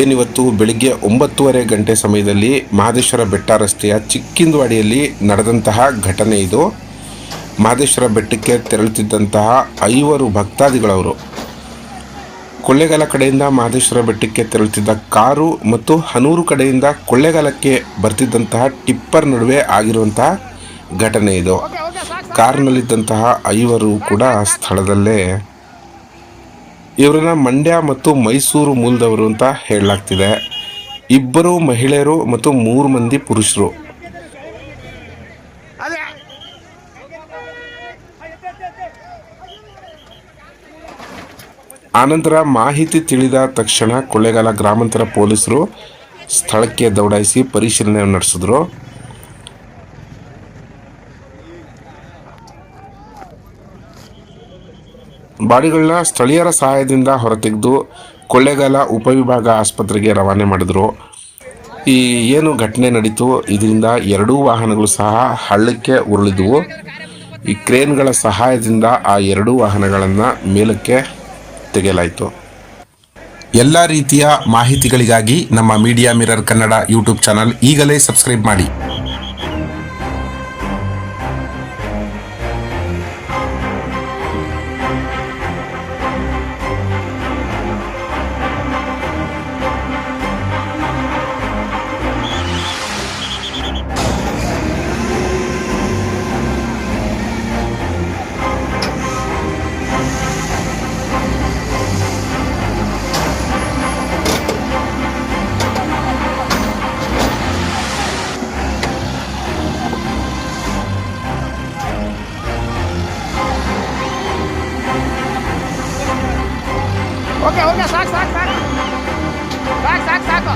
ಏನಿವತ್ತು? ಬೆಳಿಗ್ಗೆ ಒಂಬತ್ತೂವರೆ ಗಂಟೆ ಸಮಯದಲ್ಲಿ ಮಹದೇಶ್ವರ ಬೆಟ್ಟ ರಸ್ತೆಯ ಚಿಕ್ಕಿಂದವಾಡಿಯಲ್ಲಿ ನಡೆದಂತಹ ಘಟನೆ ಇದು. ಮಹದೇಶ್ವರ ಬೆಟ್ಟಕ್ಕೆ ತೆರಳುತ್ತಿದ್ದಂತಹ ಐವರು ಭಕ್ತಾದಿಗಳವರು. ಕೊಳ್ಳೇಗಾಲ ಕಡೆಯಿಂದ ಮಹದೇಶ್ವರ ಬೆಟ್ಟಕ್ಕೆ ತೆರಳುತ್ತಿದ್ದ ಕಾರು ಮತ್ತು ಹನೂರು ಕಡೆಯಿಂದ ಕೊಳ್ಳೆಗಾಲಕ್ಕೆ ಬರ್ತಿದ್ದಂತಹ ಟಿಪ್ಪರ್ ನಡುವೆ ಆಗಿರುವಂತಹ ಘಟನೆ ಇದು. ಕಾರ್ನಲ್ಲಿದ್ದಂತಹ ಐವರು ಕೂಡ ಸ್ಥಳದಲ್ಲೇ ಇವರನ್ನ ಮಂಡ್ಯ ಮತ್ತು ಮೈಸೂರು ಮೂಲದವರು ಅಂತ ಹೇಳಲಾಗ್ತಿದೆ. ಇಬ್ಬರು ಮಹಿಳೆಯರು ಮತ್ತು ಮೂರು ಮಂದಿ ಪುರುಷರು. ಆನಂತರ ಮಾಹಿತಿ ತಿಳಿದ ತಕ್ಷಣ ಕೊಳ್ಳೇಗಾಲ ಗ್ರಾಮಾಂತರ ಪೊಲೀಸರು ಸ್ಥಳಕ್ಕೆ ದೌಡಾಯಿಸಿ ಪರಿಶೀಲನೆ ನಡೆಸಿದ್ರು. ಬಾಡಿಗಳನ್ನ ಸ್ಥಳೀಯರ ಸಹಾಯದಿಂದ ಹೊರತೆಗೆದು ಕೊಳ್ಳೇಗಾಲ ಉಪವಿಭಾಗ ಆಸ್ಪತ್ರೆಗೆ ರವಾನೆ ಮಾಡಿದ್ರು. ಈ ಏನು ಘಟನೆ ನಡೀತು, ಇದರಿಂದ ಎರಡೂ ವಾಹನಗಳು ಸಹ ಹಳ್ಳಕ್ಕೆ ಉರುಳಿದವು. ಈ ಕ್ರೇನ್ಗಳ ಸಹಾಯದಿಂದ ಆ ಎರಡೂ ವಾಹನಗಳನ್ನು ಮೇಲಕ್ಕೆ ತೆಗೆಯಲಾಯಿತು. ಎಲ್ಲ ರೀತಿಯ ಮಾಹಿತಿಗಳಿಗಾಗಿ ನಮ್ಮ media mirror Kannada YouTube channel ಈಗಲೇ ಸಬ್ಸ್ಕ್ರೈಬ್ ಮಾಡಿ. ಓಕೆ ಓಕೆ ಸಾಕು ಸಾಕು ಸಾಕು. ಸಾಕು ಸಾಕು ಸಾಕು.